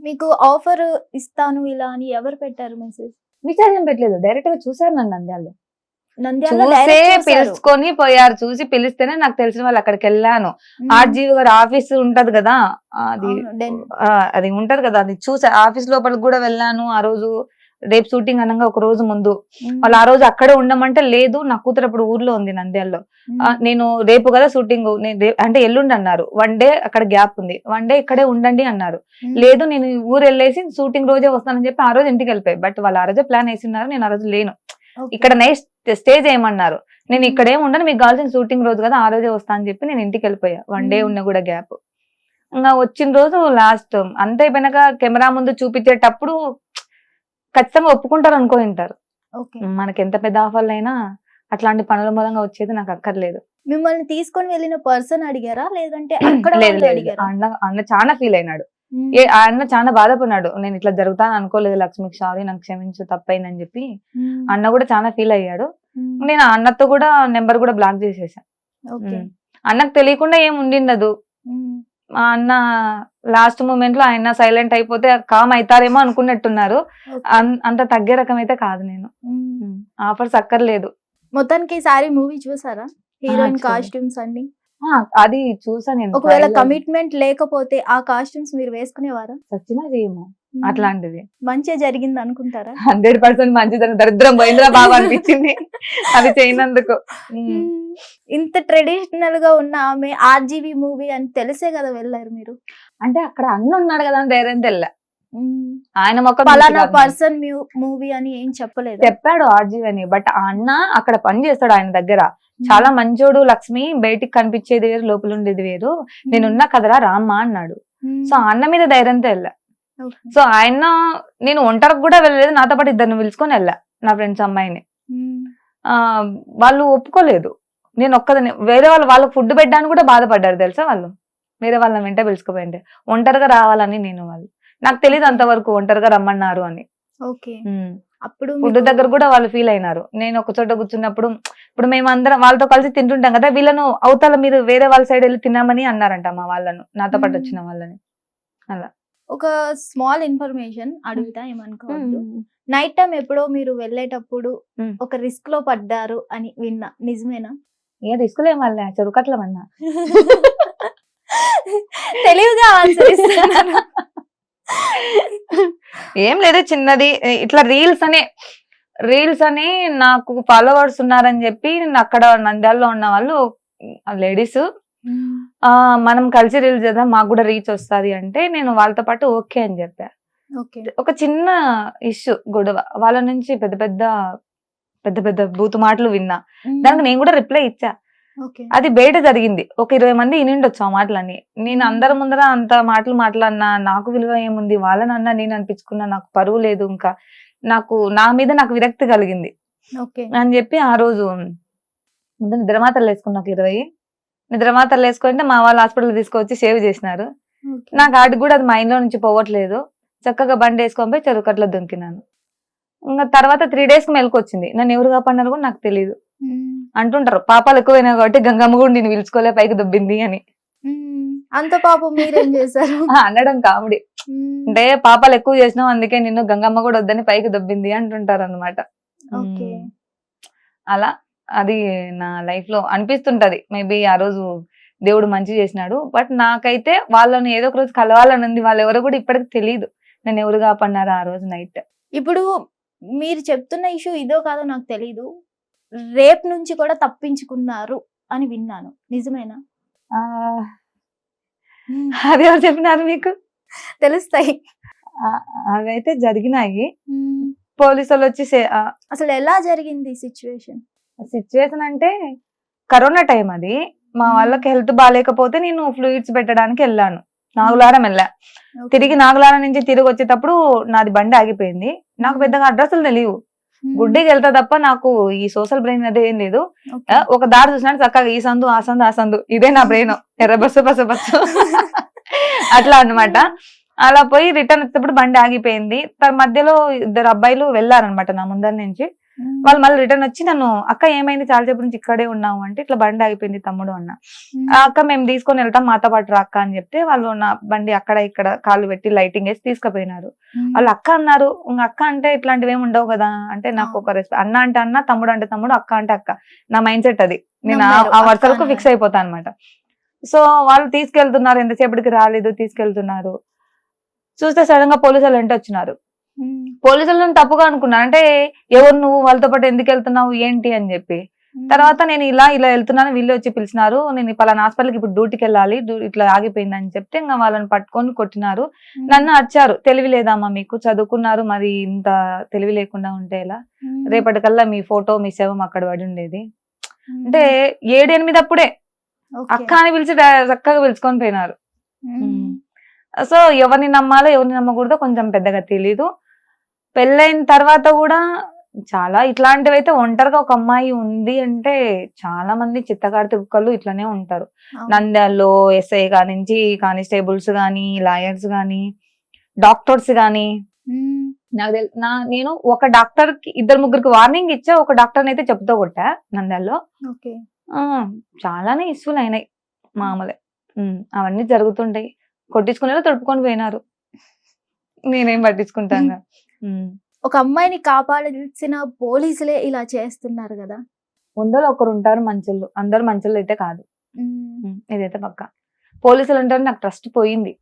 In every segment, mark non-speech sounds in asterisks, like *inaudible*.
మీకు ఆఫర్ ఇస్తాను ఇలా అని ఎవరు పెట్టారు మెసేజ్ మెసేజ్ ఏం పెట్టలేదు. డైరెక్ట్గా చూసారు నన్ను నంద్యాలలో. చూసే. పిలుచుకొని పోయారు. చూసి పిలిస్తేనే నాకు తెలిసిన వాళ్ళు అక్కడికి వెళ్ళాను. ఆర్జీవి గారు ఆఫీస్ ఉంటది కదా అది అది ఉంటది కదా అది చూసా. ఆఫీస్ లోపలికి కూడా వెళ్ళాను. ఆ రోజు రేపు షూటింగ్ అనగా ఒక రోజు ముందు. వాళ్ళు ఆ రోజు అక్కడే ఉండమంటే లేదు నా కూతురు అప్పుడు ఊర్లో ఉంది నంద్యాలలో. నేను రేపు కదా షూటింగ్ అంటే ఎల్లుండి అన్నారు. వన్ డే అక్కడ గ్యాప్ ఉంది. వన్ డే ఇక్కడే ఉండండి అన్నారు. లేదు నేను ఊరు వెళ్ళేసి షూటింగ్ రోజే వస్తానని చెప్పి ఆ రోజు ఇంటికి వెళ్ళిపోయి. బట్ వాళ్ళు ఆ రోజే ప్లాన్ వేసినారు నేను ఆ రోజు లేను. ఇక్కడ నైట్ స్టే చేయమన్నారు. నేను ఇక్కడ ఉండను మీకు కావాల్సిన షూటింగ్ రోజు కదా ఆ రోజే వస్తా అని చెప్పి నేను ఇంటికి వెళ్ళిపోయా. One day. ఉన్న కూడా గ్యాప్. ఇంకా వచ్చిన రోజు లాస్ట్ అంత అయిపోయినాక కెమెరా ముందు చూపించేటప్పుడు ఖచ్చితంగా ఒప్పుకుంటారు అనుకో ఉంటారు. మనకి ఎంత పెద్ద ఆఫర్లు అయినా అట్లాంటి పనుల మూలంగా వచ్చేది నాకు అక్కర్లేదు. మిమ్మల్ని తీసుకొని వెళ్ళిన పర్సన్ అడిగారా? లేదంటే అన్న చాలా ఫీల్ అయినాడు. ఏ ఆ అన్న చాలా బాధపడినాడు. నేను ఇట్లా జరుగుతాను అనుకోలేదు లక్ష్మికి సారీ నాకు క్షమించు తప్పైందని చెప్పి. అన్న కూడా చాలా ఫీల్ అయ్యాడు. నేను ఆ అన్నతో కూడా నెంబర్ కూడా బ్లాక్ చేసేసా. అన్నకు తెలియకుండా ఏం ఉండిండదు. మా అన్న లాస్ట్ మూమెంట్లో ఆయన సైలెంట్ అయిపోతే కామ్ అవుతారేమో అనుకున్నట్టున్నారు. అంత తగ్గే రకం అయితే కాదు నేను. ఆఫర్స్ అక్కర్లేదు. మొత్తానికి ఈసారి మూవీ చూసారా? హీరోయిన్ చూసాను. కాస్ట్యూమ్స్ అన్ని అది చూసా నేను ఒకవేళ. కమిట్మెంట్ లేకపోతే ఆ కాస్ట్యూమ్స్ మీరు వేసుకునేవారా? చచ్చినా చేయము. అట్లాంటిది. మంచిగా జరిగింది అనుకుంటారా? హండ్రెడ్ పర్సెంట్ మంచిదని దరిద్రం పోయిందిరా బాగా అనిపించింది. *laughs* అది చేయనందుకు. ఇంత ట్రెడిషనల్గా ఉన్న ఆమె ఆర్జీవి మూవీ అని తెలిసే కదా వెళ్ళారు మీరు? అంటే అక్కడ అన్న ఉన్నాడు కదా అని ధైర్యం తెల్ల. ఆయన మొక్క పలానా పర్సన్ మూవీ అని ఏం చెప్పలేదు. చెప్పాడు ఆర్జీ అని బట్ ఆ అన్న అక్కడ పని చేస్తాడు ఆయన దగ్గర. చాలా మంచోడు లక్ష్మి బయటికి కనిపించేది వేరు లోపల ఉండేది వేరు. నేనున్నా కదరా రామ్మా అన్నాడు. సో ఆ అన్న మీద ధైర్యంతో వెళ్ళా సో ఆయన నేను ఒంటరికి కూడా వెళ్ళలేదు నాతో పాటు ఇద్దరిని పిలుచుకొని వెళ్ళా నా ఫ్రెండ్స్ అమ్మాయిని. ఆ వాళ్ళు ఒప్పుకోలేదు. నేను ఒక్కదని వేరే వాళ్ళు వాళ్ళకి ఫుడ్ పెట్టడానికి కూడా బాధపడ్డారు తెలుసా వాళ్ళు? వేరే వాళ్ళని వెంట పిలుచుకుపోయింటే ఒంటరిగా రావాలని నేను వాళ్ళు. నాకు తెలియదు అంతవరకు ఒంటరిగా రమ్మన్నారు అని. ఓకే. అప్పుడు ఫుడ్ దగ్గర కూడా వాళ్ళు ఫీల్ అయినారు. నేను ఒక చోట కూర్చున్నప్పుడు ఇప్పుడు మేము అందరం వాళ్ళతో కలిసి తింటుంటాం కదా వీళ్ళను అవతల మీరు వేరే వాళ్ళ సైడ్ వెళ్ళి తిన్నామని అన్నారంట మా వాళ్ళను. నాతో పాటు. వచ్చిన వాళ్ళని. ఒక స్మాల్ ఇన్ఫర్మేషన్ అడుగుతా ఏమనుకోవద్దు. నైట్ టైం ఎప్పుడో మీరు వెళ్ళేటప్పుడు. ఒక రిస్క్లో పడ్డారు అని విన్నా. నిజమేనా? ఏ రిస్కులు ఏం వాళ్ళ చెరుకట్లమన్నా *laughs* తెలివిగా ఆన్సర్ ఏం లేదు చిన్నది. ఇట్లా రీల్స్ అనే రీల్స్ అని నాకు ఫాలోవర్స్ ఉన్నారని చెప్పి నేను అక్కడ నంద్యాలలో ఉన్న వాళ్ళు లేడీస్. ఆ మనం కలిసి రీల్స్ చేద్దాం మాకు కూడా రీచ్ వస్తది అంటే నేను వాళ్ళతో పాటు ఓకే అని చెప్పా. ఒక చిన్న ఇష్యూ గొడవ. వాళ్ళ నుంచి పెద్ద పెద్ద పెద్ద పెద్ద బూతు మాటలు విన్నా. దానికి నేను కూడా రిప్లై ఇచ్చా. అది బయట జరిగింది. ఒక ఇరవై మంది ఇనిండొచ్చు ఆ మాటలని నేను అందరి ముందర అంత మాటలు మాట్లాడినా నాకు విలువ ఏముంది వాళ్ళని అన్నా నేను అనిపించుకున్నా నాకు పరువు లేదు ఇంకా. నాకు నా మీద నాకు విరక్తి కలిగింది. అని చెప్పి ఆ రోజు ముందు నిద్రమాతలు వేసుకున్నా ఒక ఇరవై. నిద్రమాతలు వేసుకుంటే మా వాళ్ళు హాస్పిటల్ తీసుకొచ్చి సేవ్ చేసినారు. నాకు ఆడికి కూడా అది మైండ్లో నుంచి పోవట్లేదు. చక్కగా బండి వేసుకొని పోయి చెరుకట్లో దుంకినాను ఇంకా తర్వాత త్రీ డేస్కి మెలకొచ్చింది నన్ను ఎవరు కాపాడినారు కూడా నాకు తెలియదు అంటుంటారు. పాపాలు ఎక్కువైనా కాబట్టి గంగమ్మ కూడా నేను పిలుచుకోలే పైకి దుబ్బింది అని. అంత పాపం మీరేం చేశారు? *laughs* అనడం కామెడీ. అంటే పాపాలు ఎక్కువ చేసినావు అందుకే నిన్ను గంగమ్మ కూడా వద్దని పైకి దుబ్బింది అంటుంటారు అనమాట ఓకే అలా. అది నా లైఫ్లో అనిపిస్తుంటది. మేబీ ఆ రోజు దేవుడు మంచి చేసినాడు. బట్ నాకైతే వాళ్ళని ఏదో ఒక రోజు కలవాలని ఉంది. వాళ్ళు ఎవరో కూడా ఇప్పటికి తెలియదు నేను ఎవరు కాపన్నారు ఆ రోజు నైట్. ఇప్పుడు మీరు చెప్తున్న ఇష్యూ ఇదో కాదో నాకు తెలీదు. రేప్ నుంచి కూడా తప్పించుకున్నారు అని విన్నాను. నిజమేనా? అది ఎవరు చెప్పినారు మీకు? తెలుస్తాయి. అవైతే జరిగినాయి. పోలీసు వాళ్ళు వచ్చి అసలు ఎలా జరిగింది సిచ్యువేషన్? సిచ్యువేషన్ అంటే కరోనా టైం అది. మా వాళ్ళకి హెల్త్ బాగాలేకపోతే నేను ఫ్లూయిడ్స్ పెట్టడానికి వెళ్ళాను. నాగులారం వెళ్ళా. తిరిగి నాగులారం నుంచి తిరిగి వచ్చేటప్పుడు నాది బండి ఆగిపోయింది. నాకు పెద్దగా అడ్రస్లు తెలియవు. గుడ్డికి వెళ్తా తప్ప నాకు ఈ సోషల్ బ్రెయిన్ అదే ఏం లేదు. ఒక దారి చూసినాడు చక్కగా ఈ సందు ఆ సందు ఆ సందు. ఇదే నా బ్రెయిన్. ఎర్ర బస్సు బస్సు బస్సు. *laughs* అట్లా అన్నమాట. అలా పోయి రిటర్న్ వచ్చేటప్పుడు బండి ఆగిపోయింది. తన మధ్యలో ఇద్దరు అబ్బాయిలు వెళ్ళారనమాట నా ముందర నుంచి. వాళ్ళు మళ్ళీ రిటర్న్ వచ్చి నన్ను అక్క ఏమైంది? చాలా సేపు నుంచి ఇక్కడే ఉన్నావు అంటే ఇట్లా బండి ఆగిపోయింది తమ్ముడు అన్న. అక్క మేము తీసుకొని వెళ్తాం మాతో పాటు రా అక్క అని చెప్తే వాళ్ళు నా బండి అక్కడ ఇక్కడ కాళ్ళు పెట్టి లైటింగ్ వేసి తీసుకుపోయినారు. వాళ్ళు అక్క అన్నారు ఇంక అక్క అంటే ఇట్లాంటివి ఏమి ఉండవు కదా అంటే నాకు. ఒక రెస్పెక్ట్ అన్న అంటే అన్న తమ్ముడు అంటే తమ్ముడు అక్క అంటే అక్క. నా మైండ్ సెట్ అది. నేను ఆ- వరుసలకు అన్నారు. ఫిక్స్ అయిపోతా అనమాట సో వాళ్ళు తీసుకెళ్తున్నారు ఎంతసేపటికి రాలేదు తీసుకెళ్తున్నారు. చూస్తే సడన్గా పోలీసులు వెంట వచ్చినారు. పోలీసులను తప్పుగా అనుకున్నా అంటే ఎవరు నువ్వు వాళ్ళతో పాటు ఎందుకు వెళ్తున్నావు ఏంటి అని చెప్పి. తర్వాత నేను ఇలా ఇలా వెళ్తున్నాను వీళ్ళు వచ్చి పిలిచినారు నేను పలానా హాస్పిటల్కి ఇప్పుడు డ్యూటీకి వెళ్ళాలి ఇట్లా ఆగిపోయింది అని చెప్తే ఇంకా వాళ్ళని పట్టుకొని కొట్టినారు. నన్ను అరిచారు తెలివి లేదమ్మా మీకు చదువుకున్నారు మరి ఇంత తెలివి లేకుండా ఉంటే ఎలా. రేపటికల్లా మీ ఫోటో మీ శవం అక్కడ పడి ఉండేది. అంటే ఏడు ఎనిమిది అప్పుడే. అక్క అని పిలిచి చక్కగా పిలుచుకొని పోయినారు. సో ఎవరిని నమ్మాలో ఎవరిని నమ్మకూడదో కొంచెం పెద్దగా తెలీదు పెళ్ళైన తర్వాత కూడా చాలా ఇట్లాంటివి అయితే ఒంటరిగా ఒక అమ్మాయి ఉంది అంటే చాలా మంది చిత్తగాడి కుక్కలు ఇట్లానే ఉంటారు. నంద్యాలలో ఎస్ఐ కానించి కానిస్టేబుల్స్ గాని లాయర్స్ గాని డాక్టర్స్ గాని. ఉమ్. నాకు తెల్ నా నేను ఒక డాక్టర్కి ఇద్దరు ముగ్గురికి వార్నింగ్ ఇచ్చా ఒక డాక్టర్ అయితే చెప్తూ కొట్టా నంద్యాలలో. చాలానే ఇష్యూలు అయినాయి మామూలే. అవన్నీ జరుగుతుంటాయి. కొట్టించుకునేలా తడుపుకొని పోయినారు. నేనేం పట్టించుకుంటాను ఒక అమ్మాయిని కాపాడాల్సిన పోలీసులే ఇలా చేస్తున్నారు కదా. వందలో ఒకరు ఉంటారు మంచోళ్ళు అందరు మంచోళ్ళు అయితే కాదు ఇదైతే పక్క. పోలీసులు ఉంటారు నాకు ట్రస్ట్ పోయింది.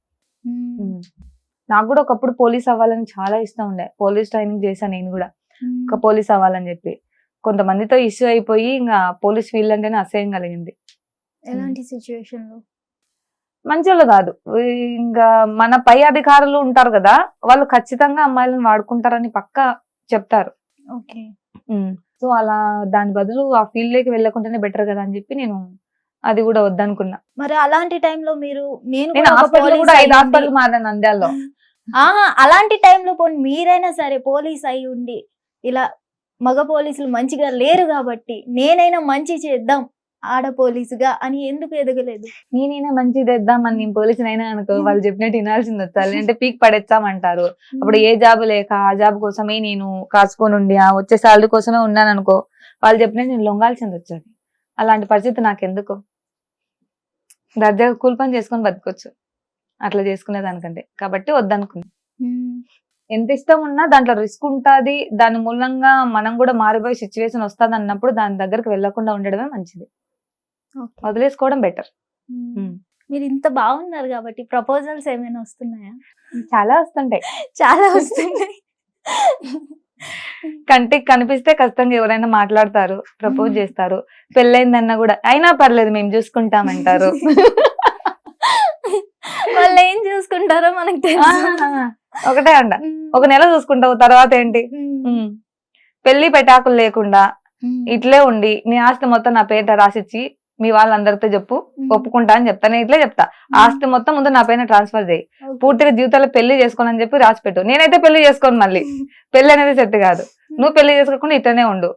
నాకు కూడా ఒకప్పుడు పోలీస్ అవ్వాలని చాలా ఇష్టం ఉండే. పోలీస్ ట్రైనింగ్ చేశాను నేను కూడా. ఒక పోలీస్ అవ్వాలని చెప్పి. కొంతమందితో ఇష్యూ అయిపోయి ఇంకా పోలీస్ ఫీల్డ్ అంటేనే అసహ్యం కలిగింది. ఎలాంటి సిచ్యువేషన్లో మంచోళ్ళు కాదు. ఇంకా మన పై అధికారులు ఉంటారు కదా వాళ్ళు ఖచ్చితంగా అమ్మాయిలను వాడుకుంటారని పక్క చెప్తారు. ఓకే. సో అలా దాని బదులు ఆ ఫీల్డ్లోకి వెళ్ళకుండానే బెటర్ కదా అని చెప్పి నేను అది కూడా వద్దనుకున్నా. మరి అలాంటి టైంలో మీరు నేను హాస్పిటల్ నంద్యాలలో. *laughs* అలాంటి టైంలో పోనీ మీరైనా సరే పోలీస్ అయి ఉండి ఇలా మగ పోలీసులు మంచిగా లేరు కాబట్టి నేనైనా మంచి చేద్దాం. ఆడ పోలీసుగా అని ఎందుకు ఎదగలేదు? నేనైనా మంచిది తెద్దామని నేను పోలీసులు అయినా అనుకో వాళ్ళు చెప్పినట్టు వినాల్సింది వచ్చాలి అంటే పీక్ పడేస్తామంటారు. అప్పుడు ఏ జాబ్ లేక ఆ జాబ్ కోసమే నేను కాసుకొని ఉండి ఆ వచ్చే సాలరీ కోసమే ఉన్నాను అనుకో వాళ్ళు చెప్పినట్టు నేను లొంగాల్సింది వచ్చేది. అలాంటి పరిస్థితి నాకు ఎందుకు దర్జాగా కూలి పని చేసుకొని బతకొచ్చు. అట్లా చేసుకునే దానికంటే. కాబట్టి వద్దనుకున్నా. ఉమ్. ఎంత ఇష్టం ఉన్నా దాంట్లో రిస్క్ ఉంటది. దాని మూలంగా మనం కూడా మారిపోయే సిచ్యువేషన్ వస్తుంది అన్నప్పుడు దాని దగ్గరికి వెళ్ళకుండా ఉండడమే మంచిది. వదిలేసుకోవడం బెటర్. మీరు ఇంత బాగున్నారు కాబట్టి ప్రపోజల్స్ ఏమైనా వస్తున్నాయా? చాలా వస్తుంటాయి. చాలా వస్తున్నాయి. కంటికి కనిపిస్తే ఖచ్చితంగా ఎవరైనా మాట్లాడతారు ప్రపోజ్. చేస్తారు. పెళ్ళైందన్నా కూడా అయినా పర్లేదు మేము చూసుకుంటామంటారు. వాళ్ళు ఏం చూసుకుంటారో మనకు తెలుసు. ఒకటే అండ ఉమ్. ఒక నెల చూసుకుంటావు తర్వాత ఏంటి. పెళ్ళి పెటాకులు లేకుండా. ఇట్లే ఉండి నీ ఆస్తి మొత్తం నా పేట రాసిచ్చి మీ వాళ్ళందరితో చెప్పు. ఒప్పుకుంటా అని చెప్తా. నేను ఇట్లే చెప్తా. ఆస్తి మొత్తం ముందు నా పైన ట్రాన్స్ఫర్ చేయి. పూర్తిగా జీవితాల్లో పెళ్ళి చేసుకోనని చెప్పి రాసి పెట్టు నేనైతే పెళ్ళి చేసుకోను మళ్ళీ. పెళ్ళి అనేది సెట్ కాదు. నువ్వు పెళ్ళి చేసుకోకుండా ఇట్లనే ఉండు.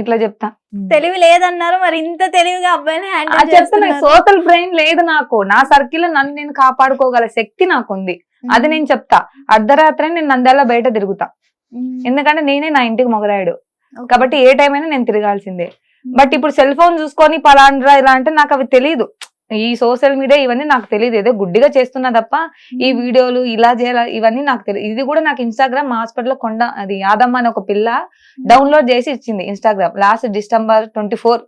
ఇట్లా చెప్తా. తెలివి లేదన్నారు మరి ఇంత తెలివిగా అబ్బాయిని హ్యాండిల్ చెప్తున్నా సోషల్ బ్రెయిన్ లేదు నాకు. నా సర్కిల్ నన్ను నేను కాపాడుకోగల శక్తి నాకుంది. అది నేను చెప్తా. అర్ధరాత్రి నేను నంద్యాల బయట తిరుగుతా. ఎందుకంటే నేనే నా ఇంటికి మొగరాయుడు. కాబట్టి ఏ టైం అయినా నేను తిరగాల్సిందే. బట్ ఇప్పుడు సెల్ ఫోన్ చూసుకొని పలాండ్రా ఇలా అంటే నాకు అవి తెలియదు ఈ సోషల్ మీడియా ఇవన్నీ నాకు తెలియదు ఏదో గుడ్డిగా చేస్తున్నా తప్ప ఈ వీడియోలు ఇలా చేయాలి ఇవన్నీ నాకు తెలియదు ఇది కూడా నాకు ఇన్స్టాగ్రామ్ హాస్పిటల్ కొండ అది యాదమ్మ అని ఒక పిల్ల డౌన్లోడ్ చేసి ఇచ్చింది Instagram last December twenty four.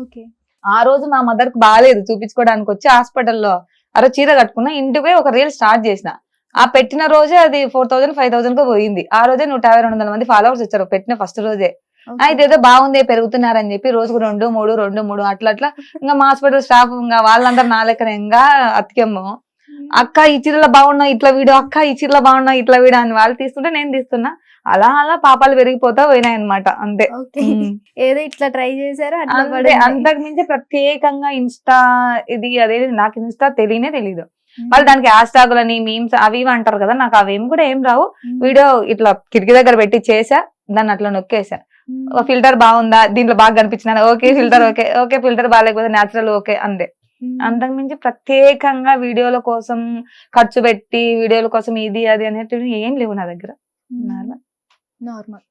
Okay. ఆ రోజు మా మదర్కి బాగాలేదు చూపించుకోవడానికి వచ్చి హాస్పిటల్లో అరే చీర కట్టుకున్నా ఇంటికి ఒక రీల్ స్టార్ట్ చేసిన. ఆ పెట్టిన రోజే అది ఫోర్ థౌసండ్ ఫైవ్ థౌసండ్కు పోయింది. ఆ రోజే నూట యాభై రెండు వందల మంది ఫాలోవర్స్ వచ్చారు. పెట్టిన ఫస్ట్ రోజే. ఇదేదో బాగుంది పెరుగుతున్నారని చెప్పి రోజుకు రెండు మూడు రెండు మూడు అట్లా అట్లా ఇంకా మా హాస్పిటల్ స్టాఫ్ ఇంకా వాళ్ళందరూ నా లెక్కన ఇంకా అతికేమో అక్క ఈ చీరలో బాగున్నావు ఇట్లా వీడియో అక్క ఈ చీరలో బాగున్నావు ఇట్లా వీడియో అని వాళ్ళు తీస్తుంటే నేను తీస్తున్నా అలా అలా పాపాలు పెరిగిపోతా పోయినాయి అనమాట అంతే. ఏదో ఇట్లా ట్రై చేశారు. అంతకు మించి ప్రత్యేకంగా ఇన్స్టా ఇది అదేది నాకు ఇన్స్టా తెలియనే తెలీదు ఉమ్. వాళ్ళు దానికి హ్యాష్ ట్యాగులని మీమ్స్ అవి ఇవి అంటారు కదా నాకు అవేం కూడా ఏం రావు. వీడియో ఇట్లా కిటికీ దగ్గర పెట్టి చేసా దాన్ని అట్లా నొక్కేసా. ఫిల్టర్ బాగుందా? దీంట్లో బాగా కనిపించిన okay filter okay okay filter బాగాలేకపోతే నేచురల్ ఓకే అంతే ఉమ్. అంతకు మించి ప్రత్యేకంగా వీడియోల కోసం ఖర్చు పెట్టి వీడియోల కోసం ఇది అది అనేటివి ఏం లేవు నా దగ్గర. నార్మల్.